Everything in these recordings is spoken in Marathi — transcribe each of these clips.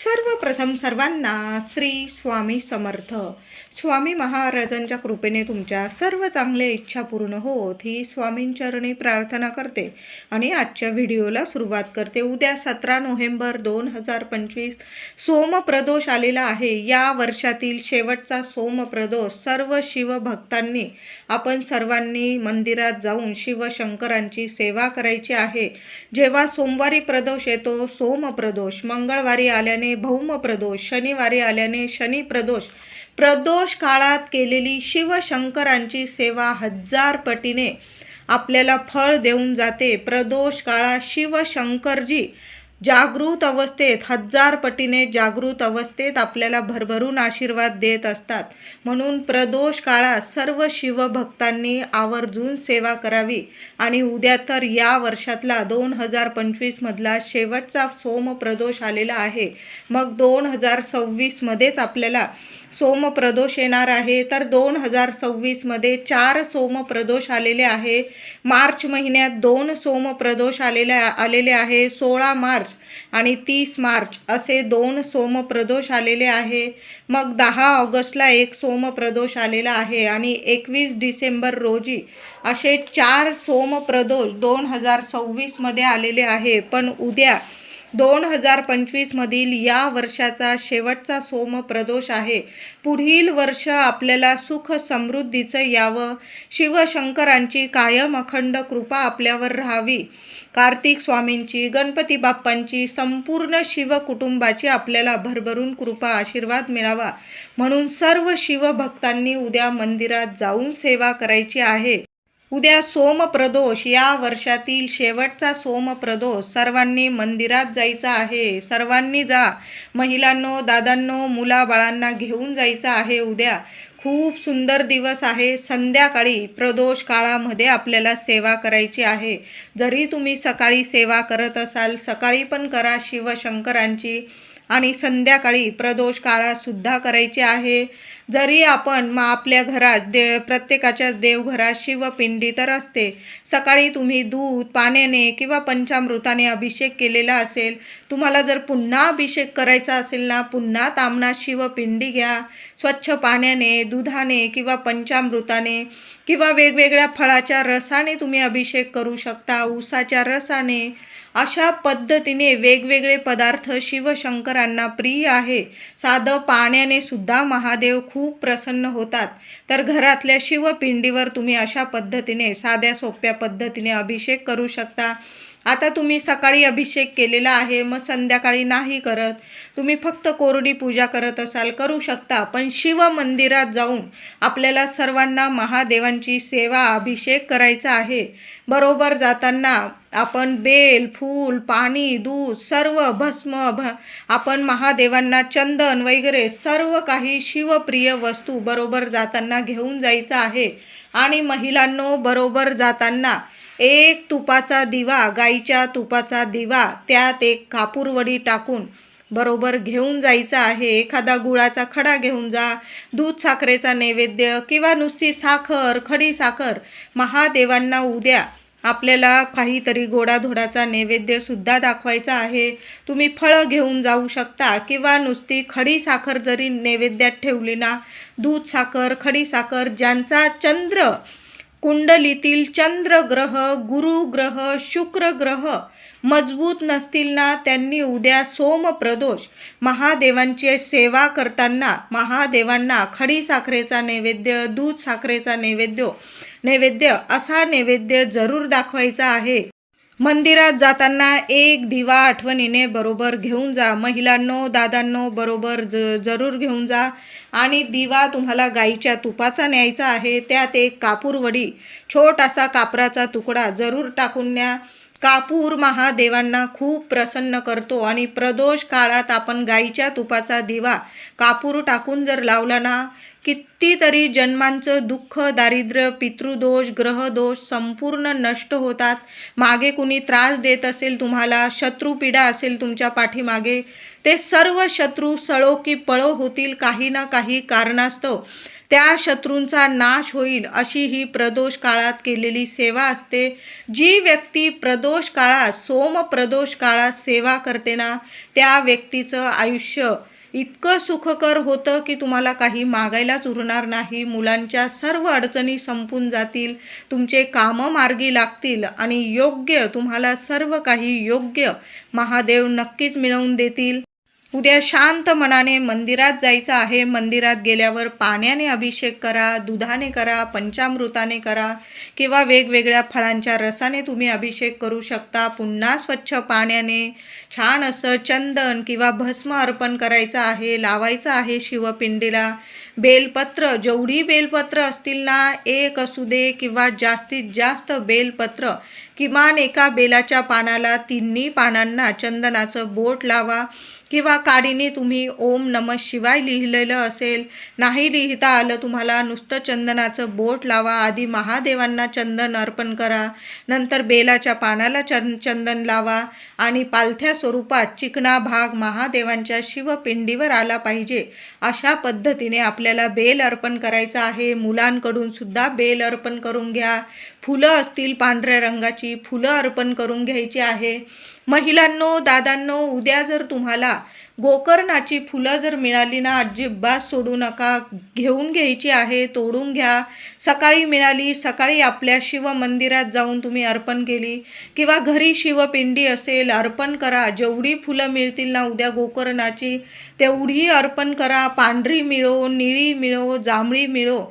सर्वप्रथम सर्वांना श्री स्वामी समर्थ. स्वामी महाराजांच्या कृपेने तुमच्या सर्व चांगल्या इच्छा पूर्ण होत ही स्वामींचरणी प्रार्थना करते आणि आजच्या व्हिडिओला सुरुवात करते. उद्या सतरा नोव्हेंबर दोन हजार पंचवीस सोमप्रदोष आलेला आहे. या वर्षातील शेवटचा सोमप्रदोष सर्व शिवभक्तांनी आपण सर्वांनी मंदिरात जाऊन शिवशंकरांची सेवा करायची आहे. जेव्हा सोमवारी प्रदोष येतो सोमप्रदोष मंगळवारी आल्याने भौम प्रदोष शनिवारी आल्याने शनी प्रदोष प्रदोष काळात केलेली शिवशंकरांची सेवा हजार पटीने आपल्याला फळ देऊन जाते. प्रदोष काळात शिवशंकरजी जागृत अवस्थेत हजार पटीने जागृत अवस्थेत आपल्याला भरभरून आशीर्वाद देत असतात. म्हणून प्रदोष काळात सर्व शिवभक्तांनी आवर्जून सेवा करावी. आणि उद्या तर या वर्षातला दोन हजार पंचवीसमधला शेवटचा सोमप्रदोष आलेला आहे. मग दोन हजार सव्वीसमध्येच आपल्याला सोमप्रदोष येणार आहे. तर दोन हजार सव्वीसमध्ये चार सोमप्रदोष आलेले आहे. मार्च महिन्यात दोन सोमप्रदोष आलेले आलेले आहे. सोळा मार्च आणि तीस मार्च असे दोन सोमप्रदोष आलेले आहे. मग दहा ऑगस्टला एक सोमप्रदोष आलेला आहे आणि एकवीस डिसेंबर रोजी असे चार सोमप्रदोष दोन हजार सव्वीसमध्ये आलेले आहे. पण उद्या दोन हजार पंचवीसमधील या वर्षाचा शेवटचा सोम प्रदोष आहे. पुढील वर्ष आपल्याला सुख समृद्धीचं यावं. शिवशंकरांची कायम अखंड कृपा आपल्यावर राहावी. कार्तिक स्वामींची गणपती बाप्पांची संपूर्ण शिव कुटुंबाची आपल्याला भरभरून कृपा आशीर्वाद मिळावा. म्हणून सर्व शिवभक्तांनी उद्या मंदिरात जाऊन सेवा करायची आहे. उद्या सोमप्रदोष. या वर्षातील शेवटचा सोमप्रदोष. सर्वांनी मंदिरात जायचं आहे. सर्वांनी जा. महिलांनो दादांनो मुलाबाळांना घेऊन जायचं आहे उद्या. खूप सुंदर दिवस आहे. संध्याकाळी प्रदोष काळामध्ये आपल्याला सेवा करायची आहे. जरी तुम्ही सकाळी सेवा करत असाल सकाळी पण करा शिवशंकरांची. आणि संध्याकाळी प्रदोष काळासुद्धा करायची आहे. जरी आपण मग आपल्या घरात दे प्रत्येकाच्या देवघरात शिवपिंडी तर असते. सकाळी तुम्ही दूध पाण्याने किंवा पंचामृताने अभिषेक केलेला असेल तुम्हाला जर पुन्हा अभिषेक करायचा असेल ना पुन्हा तामणात शिवपिंडी घ्या. स्वच्छ पाण्याने दुधाने किंवा पंचामृताने किंवा वेगवेगळ्या फळाच्या रसाने तुम्ही अभिषेक करू शकता ऊसाच्या रसाने. अशा पद्धतीने वेगवेगळे पदार्थ शिवशंकरांना प्रिय आहे. साधं पाण्याने सुद्धा महादेव खूप खूप प्रसन्न होतात. तर घरातल्या शिवपिंडीवर तुम्ही अशा पद्धतीने साध्या सोप्या पद्धतीने अभिषेक करू शकता. आता तुम्ही सकाळी अभिषेक केलेला आहे मग संध्याकाळी नाही करत. तुम्ही फक्त कोरडी पूजा करत असाल करू शकता. पण शिव मंदिरात जाऊन आपल्याला सर्वांना महादेवांची सेवा अभिषेक करायचा आहे. बरोबर जाताना आपण बेल फूल पाणी दूध सर्व भस्म भ आपण महादेवांना चंदन वगैरे सर्व काही शिवप्रिय वस्तू बरोबर जाताना घेऊन जायचं आहे. आणि महिलांनो बरोबर जाताना एक तुपाचा दिवा गाईच्या तुपाचा दिवा त्यात एक कापूरवडी टाकून बरोबर घेऊन जायचं आहे. एखादा गुळाचा खडा घेऊन जा दूध साखरेचा नैवेद्य किंवा नुसती साखर खडी साखर महादेवांना उद्या आपल्याला काहीतरी गोडाधोडाचा नैवेद्यसुद्धा दाखवायचा आहे. तुम्ही फळं घेऊन जाऊ शकता किंवा नुसती खडी साखर जरी नैवेद्यात ठेवली ना दूध साखर खडी साखर ज्यांचा चंद्र कुंडलीतील चंद्र ग्रह गुरु ग्रह शुक्र ग्रह मजबूत नसतील ना त्यांनी उद्या सोमप्रदोष महादेवांची सेवा करताना महादेवांना खडी साखरेचा नैवेद्य दूध साखरेचा नैवेद्य नैवेद्य असा नैवेद्य जरूर दाखवायचा आहे. मंदिरात जाताना एक दिवा आठवणीने बरोबर घेऊन जा. महिलांनो दादांनो बरोबर ज जरूर घेऊन जा. आणि दिवा तुम्हाला गाईच्या तुपाचा न्यायचा आहे. त्यात एक कापूरवडी छोटासा कापराचा तुकडा जरूर टाकून न्या. कापूर महादेवांना खूप प्रसन्न करतो आणि प्रदोष काळात आपण गाईच्या तुपाचा दिवा कापूर टाकून जर लावला ना कितीतरी जन्मांचं दुःख दारिद्र्य पितृदोष ग्रहदोष संपूर्ण नष्ट होतात. मागे कुणी त्रास देत असेल तुम्हाला शत्रुपीडा असेल तुमच्या पाठीमागे ते सर्व शत्रू सळो की पळो होतील काही ना काही कारणास्तव. त्या शत्रूंचा नाश होईल अशी ही प्रदोष काळात केलेली सेवा असते. जी व्यक्ती प्रदोष काळात सोम प्रदोष काळात सेवा करते ना त्या व्यक्तीचं आयुष्य इतकं सुखकर होतं की तुम्हाला काही मागायलाच उरणार नाही. मुलांच्या सर्व अडचणी संपून जातील. तुमचे कामं मार्गी लागतील आणि योग्य तुम्हाला सर्व काही योग्य महादेव नक्कीच मिळवून देतील. उद्या शांत मनाने मंदिरात जायचं आहे. मंदिरात गेल्यावर पाण्याने अभिषेक करा दुधाने करा पंचामृताने करा किंवा वेगवेगळ्या फळांच्या रसाने तुम्ही अभिषेक करू शकता. पुन्हा स्वच्छ पाण्याने छान असं चंदन किंवा भस्म अर्पण करायचं आहे. लावायचं आहे शिवपिंडीला. बेलपत्र जेवढी बेलपत्र असतील ना एक असू दे किंवा जास्तीत जास्त बेलपत्र किमान एका बेलाच्या पानाला तिन्ही पानांना चंदनाचं बोट लावा. किंवा काडीने तुम्ही ओम नम शिवाय लिहिलेलं असेल नाही लिहिता आलं तुम्हाला नुसतं चंदनाचं बोट लावा आधी महादेवांना चंदन अर्पण करा नंतर बेलाच्या पानाला चंद चंदन लावा आणि पालथ्या स्वरूपात चिकणा भाग महादेवांच्या शिवपिंडीवर आला पाहिजे. अशा पद्धतीने आपल्याला बेल अर्पण करायचं आहे. मुलांकडून सुद्धा बेल अर्पण करून घ्या. फुलं असतील पांढऱ्या रंगाची फुलं अर्पण करून घ्यायची आहे. महिलांनो दादांनो उद्या जर तुम्हाला गोकर्णाची फुलं जर मिळाली ना अजिबात सोडू नका. घेऊन घ्यायची आहे तोडून घ्या. सकाळी मिळाली सकाळी आपल्या शिव मंदिरात जाऊन तुम्ही अर्पण केली. किंवा घरी शिवपिंडी असेल अर्पण करा. जेवढी फुलं मिळतील ना उद्या गोकर्णाची तेवढी अर्पण करा. पांढरी मिळो निळी मिळो जांभळी मिळो.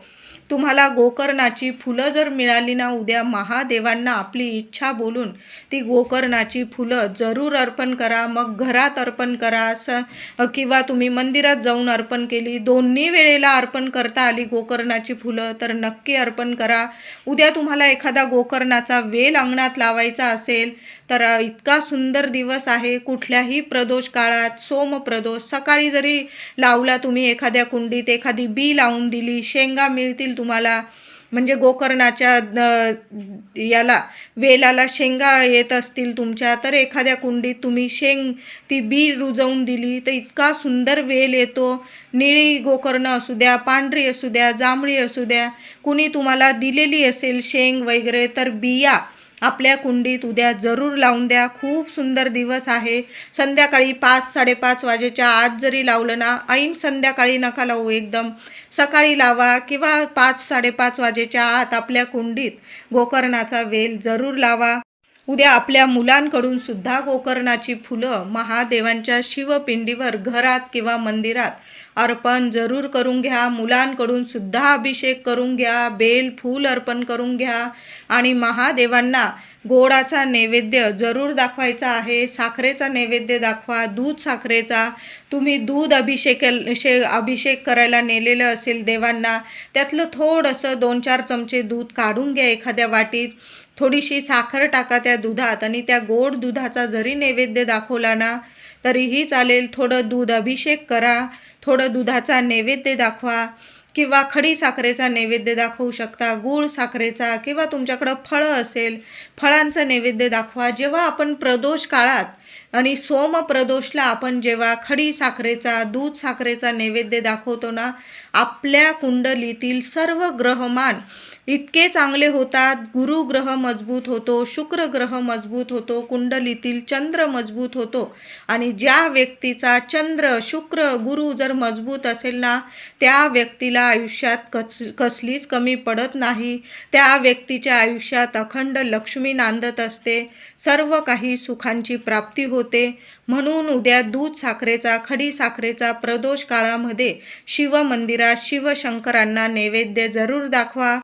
तुम्हाला गोकर्णाची फुलं जर मिळाली ना उद्या महादेवांना आपली इच्छा बोलून ती गोकर्णाची फुलं जरूर अर्पण करा मग घरात अर्पण करा स किंवा तुम्ही मंदिरात जाऊन अर्पण केली दोन्ही वेळेला अर्पण करता आली गोकर्णाची फुलं तर नक्की अर्पण करा. उद्या तुम्हाला एखादा गोकर्णाचा वेल अंगणात लावायचा असेल तर इतका सुंदर दिवस आहे. कुठल्याही प्रदोष काळात सोम प्रदोष सकाळी जरी लावला तुम्ही एखाद्या कुंडीत एखादी बी लावून दिली शेंगा मिळतील तुम्हाला म्हणजे गोकर्णाच्या याला वेलाला शेंगा येत असतील तुमच्या तर एखाद्या कुंडीत तुम्ही शेंग ती बी रुजवून दिली तर इतका सुंदर वेल येतो. निळी गोकर्ण असू द्या पांढरी असू द्या जांभळी असू द्या कुणी तुम्हाला दिलेली असेल शेंग वगैरे तर बिया आपल्या कुंडीत उद्या जरूर लावून द्या. खूप सुंदर दिवस आहे. संध्याकाळी पाच साडेपाच वाजेच्या आत जरी लावलं ना ऐन संध्याकाळी नका लावू एकदम. सकाळी लावा किंवा पाच साडेपाच वाजेच्या आत आपल्या कुंडीत गोकर्णाचा वेल जरूर लावा. उद्या आपल्या मुलांकडून सुद्धा गोकर्णाची फुलं महादेवांच्या शिवपिंडीवर घरात किंवा मंदिरात अर्पण जरूर करून घ्या. मुलांकडून सुद्धा अभिषेक करून घ्या. बेल फूल अर्पण करून घ्या. आणि महादेवांना गोडाचा नैवेद्य जरूर दाखवायचा आहे. साखरेचा नैवेद्य दाखवा. दूध साखरेचा. तुम्ही दूध अभिषेक शे अभिषेक करायला नेलेलं असेल देवांना त्यातलं थोडंसं दोन चार चमचे दूध काढून घ्या एखाद्या वाटीत. थोडीशी साखर टाका त्या दुधात आणि त्या गोड दुधाचा जरी नैवेद्य दाखवला ना तरीही चालेल. थोडं दूध अभिषेक करा. थोडं दुधाचा नैवेद्य दाखवा किंवा खडी साखरेचा नैवेद्य दाखवू शकता गूळ साखरेचा किंवा तुमच्याकडं फळं असेल फळांचं नैवेद्य दाखवा. जेव्हा आपण प्रदोष काळात आणि सोमप्रदोषला आपण जेव्हा खडी साखरेचा दूध साखरेचा नैवेद्य दाखवतो ना आपल्या कुंडलीतील सर्व ग्रहमान इतके चांगले होतात. गुरु ग्रह मजबूत होतो शुक्र ग्रह मजबूत होतो कुंडलीतील चंद्र मजबूत होतो. आणि ज्या व्यक्तीचा चंद्र शुक्र गुरु जर मजबूत असेल ना त्या व्यक्तीला आयुष्यात कच कसलीच कमी पडत नाही. त्या व्यक्तीच्या आयुष्यात अखंड लक्ष्मी नांदत असते. सर्व काही सुखांची प्राप्ती होते. म्हणून उद्या दूध साखरेचा खडी साखरेचा प्रदोष काळामध्ये शिवमंदिरात शिवशंकरांना नैवेद्य जरूर दाखवा.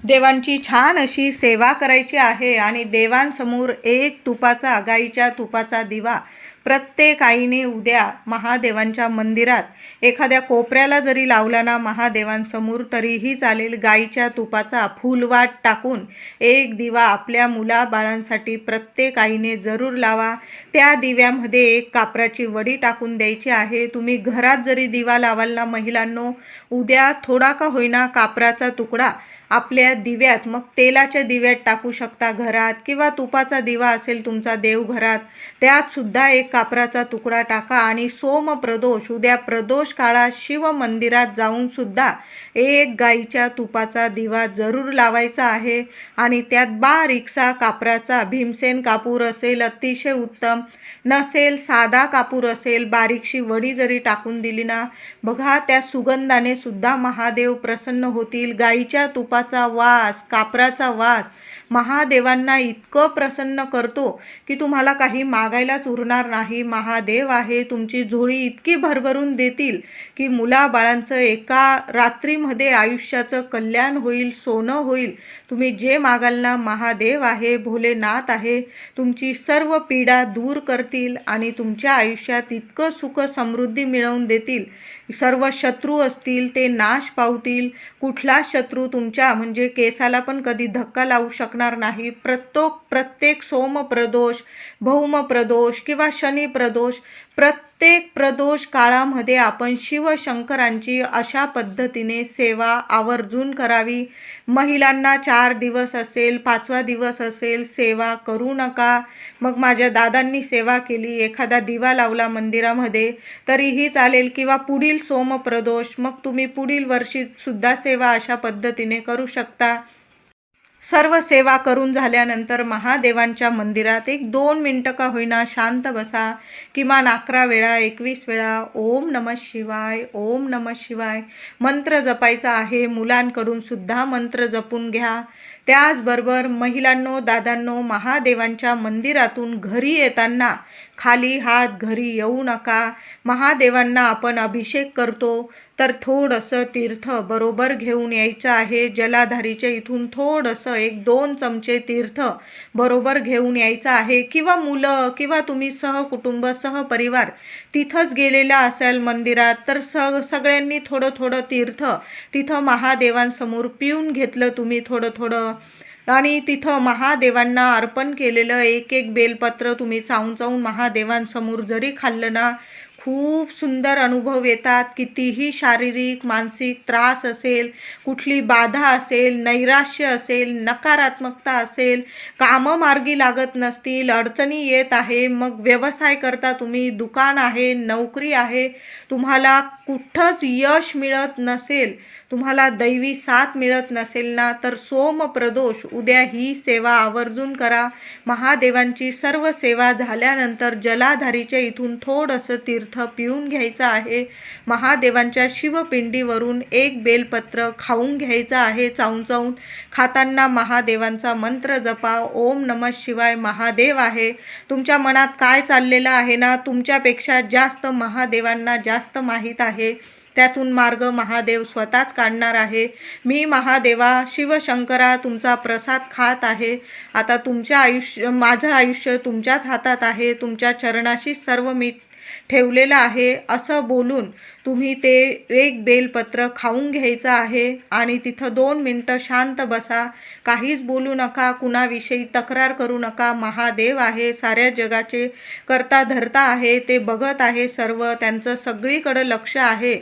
देवांची छान अशी सेवा करायची आहे आणि देवांसमोर एक तुपाचा गाईच्या तुपाचा दिवा प्रत्येक आईने उद्या महादेवांच्या मंदिरात एखाद्या कोपऱ्याला जरी लावला ना महादेवांसमोर तरीही चालेल गाईच्या तुपाचा फुलवाट टाकून एक दिवा आपल्या मुलाबाळांसाठी प्रत्येक आईने जरूर लावा. त्या दिव्यामध्ये एक कापराची वडी टाकून द्यायची आहे. तुम्ही घरात जरी दिवा लावाल ना महिलांनो उद्या थोडा का होईना कापराचा तुकडा. आपल्या दिव्यात मग तेलाच्या दिव्यात टाकू शकता घरात किंवा तुपाचा दिवा असेल तुमचा देवघरात. त्यातसुद्धा एक कापराचा तुकडा टाका आणि सोम प्रदोष उद्या प्रदोष काळात शिव मंदिरात जाऊन सुद्धा एक गाईच्या तुपाचा दिवा जरूर लावायचा आहे आणि त्यात बारीकसा कापराचा भीमसेन कापूर असेल अतिशय उत्तम. नसेल साधा कापूर असेल बारीकशी वडी जरी टाकून दिली ना बघा त्या सुगंधाने सुद्धा महादेव प्रसन्न होतील. गाईच्या तुपाचा वास कापराचा वास महादेवांना इतकं प्रसन्न करतो की तुम्हाला काही मागायलाच उरणार नाही. महादेव आहे तुमची झोळी इतकी भरभरून देतील की मुलाबाळांचं एका रात्रीमध्ये आयुष्याचं कल्याण होईल सोनं होईल. तुम्ही जे मागाल ना महादेव आहे भोलेनाथ आहे तुमची सर्व पीडा दूर करतील आणि तुमच्या आयुष्यात इतकं सुख समृद्धी मिळवून देतील सर्व शत्रू असतील ते नाश पावतील. कुठला शत्रू तुमच्या म्हणजे केसाला पण कधी धक्का लावू शकणार नाही. प्रत्येक प्रत्येक सोम प्रदोष भौम प्रदोष किंवा शनी प्रदोष प्रत्येक प्रदोष काळामध्ये आपण शिवशंकरांची अशा पद्धतीने सेवा आवर्जून करावी. महिलांना चार दिवस असेल पाचवा दिवस असेल सेवा करू नका. मग माझ्या दादांनी सेवा केली एखादा दिवा लावला मंदिरामध्ये तरीही चालेल. किंवा पुढील सोमप्रदोष मग तुम्ही पुढील वर्षीसुद्धा सेवा अशा पद्धतीने करू शकता. सर्व सेवा करून झाल्यानंतर महादेवांच्या मंदिरात एक दोन मिनटं का होईना शांत बसा. किमान अकरा वेळा एकवीस वेळा ओम नम शिवाय ओम नम शिवाय. मंत्र जपायचा आहे. मुलांकडून सुद्धा मंत्र जपून घ्या. त्याचबरोबर महिलांनो दादांनो महादेवांच्या मंदिरातून घरी येताना खाली हात घरी येऊ नका. महादेवांना आपण अभिषेक करतो. तर थोडंसं तीर्थ बरोबर घेऊन यायचं आहे. जलाधारीच्या इथून थोडंसं एक दोन चमचे तीर्थ बरोबर घेऊन यायचं आहे. किंवा मुलं किंवा तुम्ही सहकुटुंब सहपरिवार तिथंच गेलेला असाल मंदिरात तर स सगळ्यांनी थोडं थोडं तीर्थ तिथं महादेवांसमोर पिऊन घेतलं तुम्ही थोडं थोडं. आणि तिथं महादेवांना अर्पण केलेलं एक एक बेलपत्र तुम्ही चावून चावून महादेवांसमोर जरी खाल्लं ना खूप सुंदर अनुभव येतात. कितीही शारीरिक मानसिक त्रास असेल कुठली बाधा असेल नैराश्य असेल नकारात्मकता असेल कामं मार्गी लागत नसतील अडचणी येत आहे मग व्यवसाय करता तुम्ही दुकान आहे नोकरी आहे तुम्हाला कुठंच यश मिळत नसेल तुम्हाला दैवी साथ मिळत नसेल ना तर सोम प्रदोष उद्या ही सेवा आवर्जून करा. महादेवांची सर्व सेवा झाल्यानंतर जलाधारीच्या इथून थोडंसं तीर्थ पिऊन घ्यायचं आहे. महादेवांच्या शिवपिंडीवरून एक बेलपत्र खाऊन घ्यायचं आहे चावून चावून. खाताना महादेवांचा मंत्र जपा. ओम नम शिवाय महादेव आहे. तुमच्या मनात काय चाललेलं आहे ना? तुमच्यापेक्षा जास्त महादेवांना जास्त माहीत आहे. त्यातून मार्ग महादेव स्वतःच काढणार आहे. मी महादेवा शिवशंकरा तुमचा प्रसाद खात आहे. आता तुमच्या आयुष्य माझं आयुष्य तुमच्याच हातात आहे. तुमच्या चरणाशी सर्व मी ठेवलेलं आहे. असं बोलून तुम्ही ते एक बेलपत्र खाऊन घ्यायचं आहे आणि तिथं दोन मिनटं शांत बसा. काहीच बोलू नका कुणाविषयी तक्रार करू नका. महादेव आहे साऱ्या जगाचे करता धरता आहे ते बघत आहे सर्व त्यांचं सगळीकडं लक्ष आहे.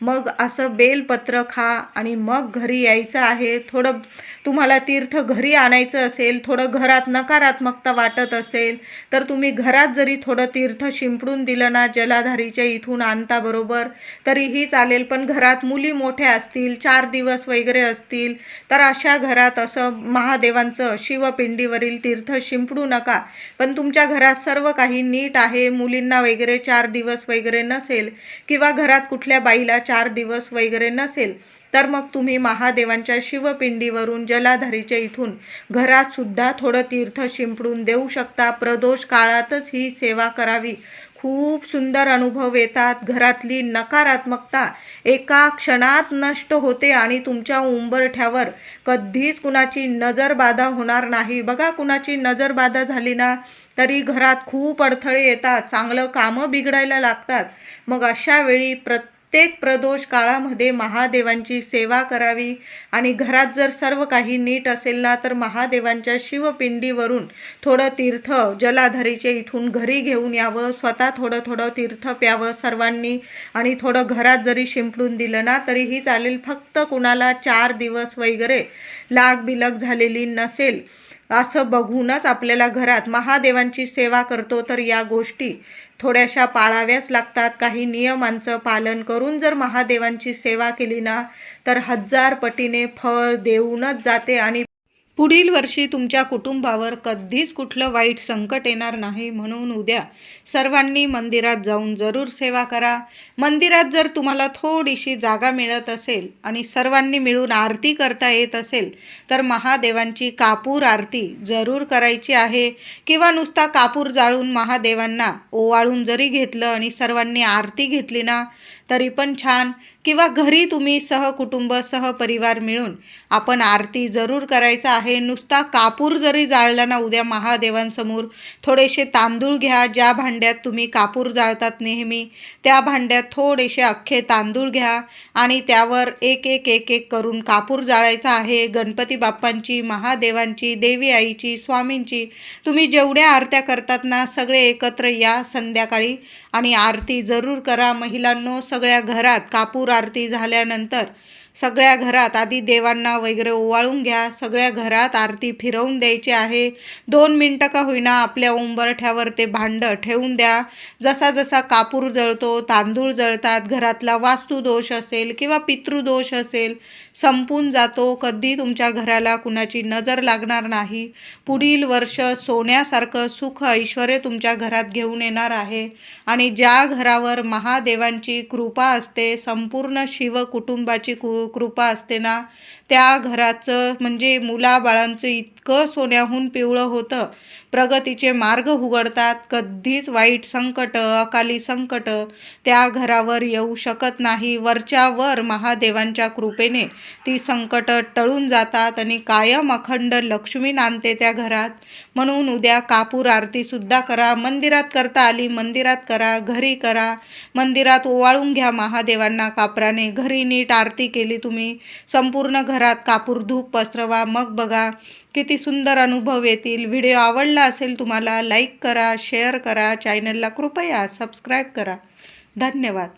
मग असं बेलपत्र खा आणि मग घरी यायचं आहे. थोडं तुम्हाला तीर्थ घरी आणायचं असेल थोडं घरात नकारात्मकता वाटत असेल तर तुम्ही घरात जरी थोडं तीर्थ शिंपडून दिलं ना जलाधारीच्या इथून आणता बरोबर तरीही चालेल. पण घरात मुली मोठ्या असतील चार दिवस वगैरे असतील तर अशा घरात असं महादेवांचं शिवपिंडीवरील तीर्थ शिंपडू नका. पण तुमच्या घरात सर्व काही नीट आहे मुलींना वगैरे चार दिवस वगैरे नसेल किंवा घरात कुठल्या बाईला चार दिवस वगैरे नसेल तर मग तुम्ही महादेवांच्या शिवपिंडीवरून जलाधारीच्या इथून घरात सुद्धा थोडं तीर्थ शिंपडून देऊ शकता. प्रदोष काळातच ही सेवा करावी. खूप सुंदर अनुभव येतात. घरातली नकारात्मकता एका क्षणात नष्ट होते आणि तुमच्या उंबरठ्यावर कधीच कुणाची नजरबाधा होणार नाही. बघा कुणाची नजरबाधा झाली ना तरी घरात खूप अडथळे येतात. चांगलं कामं बिघडायला लागतात. मग अशा वेळी प्रत्येक प्रत्येक प्रदोष काळामध्ये महादेवांची सेवा करावी आणि घरात जर सर्व काही नीट असेल ना तर महादेवांच्या शिवपिंडीवरून थोडं तीर्थ जलाधारीचे इथून घरी घेऊन यावं स्वतः थोडं थोडं तीर्थ प्यावं सर्वांनी आणि थोडं घरात जरी शिंपडून दिलं ना तरीही चालेल. फक्त कुणाला चार दिवस वगैरे लाग बिलग झालेली नसेल असं बघूनच आपल्याला घरात महादेवांची सेवा करतो तर या गोष्टी थोड्याशा पाळाव्याच लागतात. काही नियमांचं पालन करून जर महादेवांची सेवा केली ना तर हजार पटीने फळ देऊनच जाते आणि पुढील वर्षी तुमच्या कुटुंबावर कधीच कुठलं वाईट संकट येणार नाही म्हणून उद्या सर्वांनी मंदिरात जाऊन जरूर सेवा करा. मंदिरात जर तुम्हाला थोडीशी जागा मिळत असेल आणि सर्वांनी मिळून आरती करता येत असेल तर महादेवांची कापूर आरती जरूर करायची आहे. किंवा नुसता कापूर जाळून महादेवांना ओवाळून जरी घेतलं आणि सर्वांनी आरती घेतली ना तरी पण छान. किंवा घरी तुम्ही सहकुटुंब सहपरिवार मिळून आपण आरती जरूर करायचं आहे. नुसता कापूर जरी जाळला ना उद्या महादेवांसमोर थोडेसे तांदूळ घ्या ज्या भांड्यात तुम्ही कापूर जाळतात नेहमी त्या भांड्यात थोडेसे अख्खे तांदूळ घ्या आणि त्यावर एक एक एक एक करून कापूर जाळायचा आहे. गणपती बाप्पांची महादेवांची देवी आईची स्वामींची तुम्ही जेवढ्या आरत्या करतात ना सगळे एकत्र या संध्याकाळी. आणि आरती जरूर करा. महिलांनो सगळ्या घरात कापूर आरती झाल्यानंतर सगळ्या घरात आधी देवांना वगैरे ओवाळून घ्या. सगळ्या घरात आरती फिरवून द्यायची आहे. दोन मिनटं का होईना आपल्या उंबरठ्यावर ते भांडं ठेवून द्या. जसा जसा कापूर जळतो तांदूळ जळतात घरातला वास्तुदोष असेल किंवा पितृदोष असेल संपून जातो. कधी तुमच्या घराला कुणाची नजर लागणार नाही. पुढील वर्ष सोन्यासारखं सुख ऐश्वर तुमच्या घरात घेऊन येणार आहे. आणि ज्या घरावर महादेवांची कृपा असते संपूर्ण शिव कुटुंबाची कु कृपा असते ना? त्या घराचं म्हणजे मुलाबाळांचं इतकं सोन्याहून पिवळं होतं. प्रगतीचे मार्ग उघडतात. कधीच वाईट संकट अकाली संकट त्या घरावर येऊ शकत नाही. वरच्या वर महादेवांच्या कृपेने ती संकट टळून जातात आणि कायम अखंड लक्ष्मी नांदते त्या घरात. म्हणून उद्या कापूर आरतीसुद्धा करा. मंदिरात करता आली मंदिरात करा घरी करा. मंदिरात ओवाळून घ्या महादेवांना कापराने. घरी नीट आरती केली तुम्ही. संपूर्ण घरात कापूर धूप पसरवा मग बघा. किती सुंदर अनुभव येतील. व्हिडिओ आवडला असेल तुम्हाला लाईक करा शेअर करा. चॅनलला कृपया सबस्क्राईब करा. धन्यवाद.